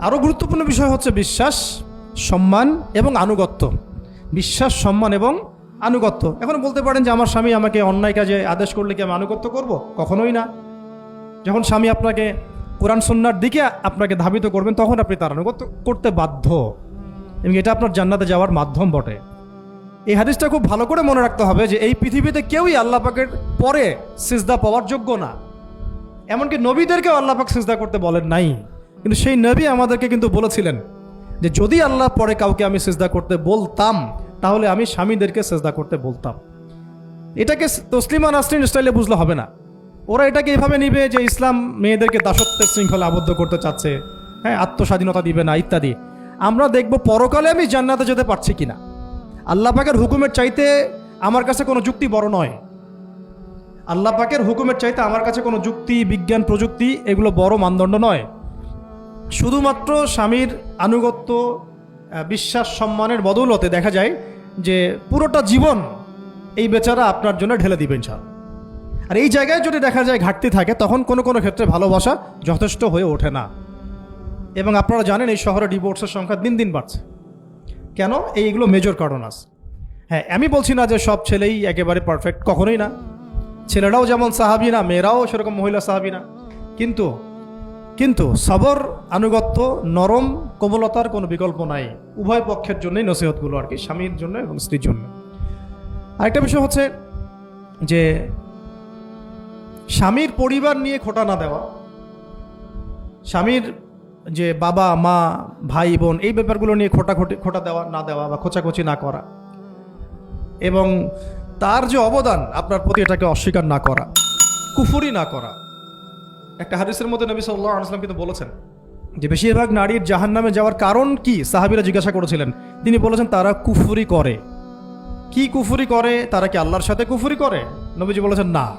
আরও গুরুত্বপূর্ণ বিষয় হচ্ছে বিশ্বাস, সম্মান এবং আনুগত্য। বিশ্বাস, সম্মান এবং আনুগত্য। এখন বলতে পারেন যে আমার স্বামী আমাকে অন্যায় কাজে আদেশ করলে কি আমি আনুগত্য করব? কখনোই না। যখন স্বামী আপনাকে কোরআন সন্ন্যার দিকে আপনাকে ধাবিত করবেন, তখন আপনি তার আনুগত্য করতে বাধ্য। এবং এটা আপনার জান্নাতে যাওয়ার মাধ্যম বটে। এই হাদিসটা খুব ভালো করে মনে রাখতে হবে যে এই পৃথিবীতে কেউই আল্লাহ পাকের পরে সিজদা পাওয়ার যোগ্য না। এমনকি নবীদেরকেও আল্লাহ পাক সিজদা করতে বলেন নাই। কিন্তু সেই নবী আমাদেরকে কিন্তু বলেছিলেন যে যদি আল্লাহ পরে কাউকে আমি সেজদা করতে বলতাম, তাহলে আমি স্বামীদেরকে সিজদা করতে বলতাম। এটাকে তসলিমা নাসরিন স্টাইলে বুঝলে হবে না। ওরা এটাকে এভাবে নিবে যে ইসলাম মেয়েদেরকে দাসত্বের শৃঙ্খলা আবদ্ধ করতে চাচ্ছে হ্যাঁ আত্মস্বাধীনতা দিবে না, ইত্যাদি। আমরা দেখব পরকালে আমি জান্নাতে যেতে পারছি কিনা। আল্লাহ পাকের হুকুমের চাইতে আমার কাছে কোনো যুক্তি বড় নয়। আল্লাহ পাকের হুকুমের চাইতে আমার কাছে কোনো যুক্তি, বিজ্ঞান, প্রযুক্তি, এগুলো বড় মানদণ্ড নয়। শুধুমাত্র স্বামীর আনুগত্য বিশ্বাস, সম্মানের বদৌলতে দেখা যায় যে পুরোটা জীবন এই বেচারা আপনার জন্য ঢেলে দিবেন স্যার আর এই জায়গায় যদি দেখা যায় ঘাটতি থাকে, তখন কোনো কোনো ক্ষেত্রে ভালোবাসা যথেষ্ট হয়ে ওঠে না। এবং আপনারা জানেন এই শহরে ডিভোর্সের সংখ্যা দিন দিন বাড়ছে। কেন? এইগুলো মেজর কারণ আছে। হ্যাঁ আমি বলছি না যে সব ছেলেই একেবারে পারফেক্ট কখনোই না। ছেলেরাও যেমন সাহাবি না, মেয়েরাও সেরকম মহিলা সাহাবি না। কিন্তু কিন্তু সবর, আনুগত্য, নরম, কোমলতার কোনো বিকল্প নাই। উভয় পক্ষের জন্যই নসিহতগুলো আর কি, স্বামীর জন্য এবং স্ত্রীর জন্য। আরেকটা বিষয় হচ্ছে যে, স্বামীর পরিবার নিয়ে খোটা না দেওয়া, স্বামীর যে বাবা, মা, ভাই, বোন, এই ব্যাপারগুলো নিয়ে খোটা খোটা দেওয়া না দেওয়া বা খোঁচাখুচি না করা, এবং তার যে অবদান, আপনার প্রতি এটাকে অস্বীকার না করা, কুফুরি না করা একটা হাদিসের মধ্যে নবী সাল্লাহ আলাইসলাম কিন্তু বলেছেন যে বেশিরভাগ নারীর জাহান নামে যাওয়ার কারণ কি? সাহাবিরা জিজ্ঞাসা করেছিলেন। তিনি বলেছেন, তারা কুফুরি করে। কি কুফুরি করে? তারা কি আল্লাহর সাথে কুফুরি করে? নবীজি বলেছেন, না।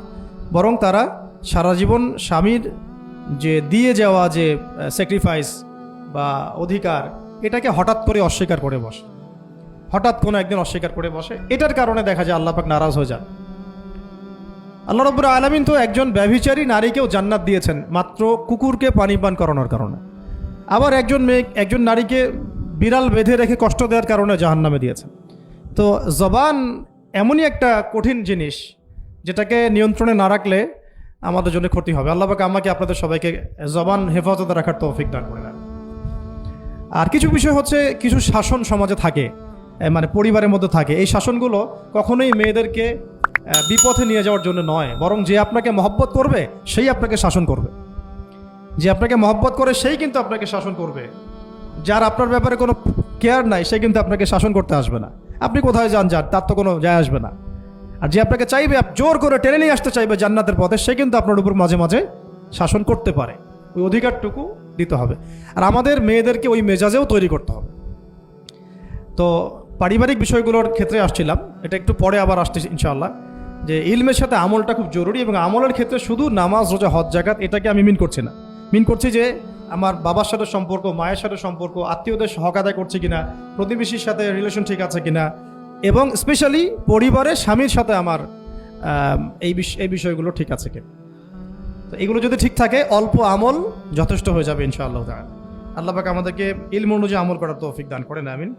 বরং তারা সারা জীবন স্বামীর যে দিয়ে যাওয়া যে স্যাক্রিফাইস বা অধিকার, এটাকে হঠাৎ করে অস্বীকার করে বসে। হঠাৎ কোনো একদিন অস্বীকার করে বসে। এটার কারণে দেখা যায় আল্লাহ পাক নারাজ হয়ে যান। আল্লাহ রব্বুর আলমিন তো একজন ব্যভিচারী নারীকেও জান্নাত দিয়েছেন, মাত্র কুকুরকে পানি পান করানোর কারণে। আবার একজন মেয়ে, একজন নারীকে বিড়াল বেঁধে রেখে কষ্ট দেওয়ার কারণে জাহান্নামে দিয়েছেন। তো জবান এমনই একটা কঠিন জিনিস, যেটাকে নিয়ন্ত্রণে না রাখলে আমাদের জন্য ক্ষতি হবে। আল্লাহ আমাকে আপনাদের সবাইকে জবান হেফাজতে রাখার তৌফিক দান করে আর কিছু বিষয় হচ্ছে, কিছু শাসন সমাজে থাকে মানে পরিবারের মধ্যে থাকে। এই শাসনগুলো কখনোই মেয়েদেরকে বিপথে নিয়ে যাওয়ার জন্য নয়, বরং যে আপনাকে মহব্বত করবে, সেই আপনাকে শাসন করবে। যে আপনাকে মহব্বত করে, সেই কিন্তু আপনাকে শাসন করবে। যার আপনার ব্যাপারে কোনো কেয়ার নাই, সে কিন্তু আপনাকে শাসন করতে আসবে না। আপনি কোথায় যান যান তার তো কোনো যায় আসবে না। আর যে আপনাকে চাইবে জোর করে টেনে নিয়ে আসতে চাইবে জান্নাতের পথে, সে কিন্তু আপনার উপর মাঝে মাঝে শাসন করতে পারে। ওই অধিকারটুকু দিতে হবে। আর আমাদের মেয়েদেরকে ওই মেজাজেও তৈরি করতে হবে। তো পারিবারিক বিষয়গুলোর ক্ষেত্রে আসছিলাম। এটা একটু পরে আবার আসতেছি, ইনশাআল্লাহ। যে ইলমের সাথে আমলটা খুব জরুরি এবং আমলের ক্ষেত্রে শুধু নামাজ, রোজা, হজ জাকাত এটাকে আমি মিন করছি না। মিন করছি যে আমার বাবার সাথে সম্পর্ক, মায়ের সাথে সম্পর্ক, আত্মীয়দের হক আদায় করছে কিনা, প্রতিবেশীর সাথে রিলেশন ঠিক আছে কিনা এবং স্পেশালি পরিবারের স্বামীর সাথে আমার এই বিষ, এই বিষয়গুলো ঠিক আছে কিনা। তো এগুলো যদি ঠিক থাকে, অল্প আমল যথেষ্ট হয়ে যাবে ইনশাআল্লাহ আল্লাহ পাক আমাদেরকে ইলম অনুযায়ী আমল করার তৌফিক দান করেন, আমিন।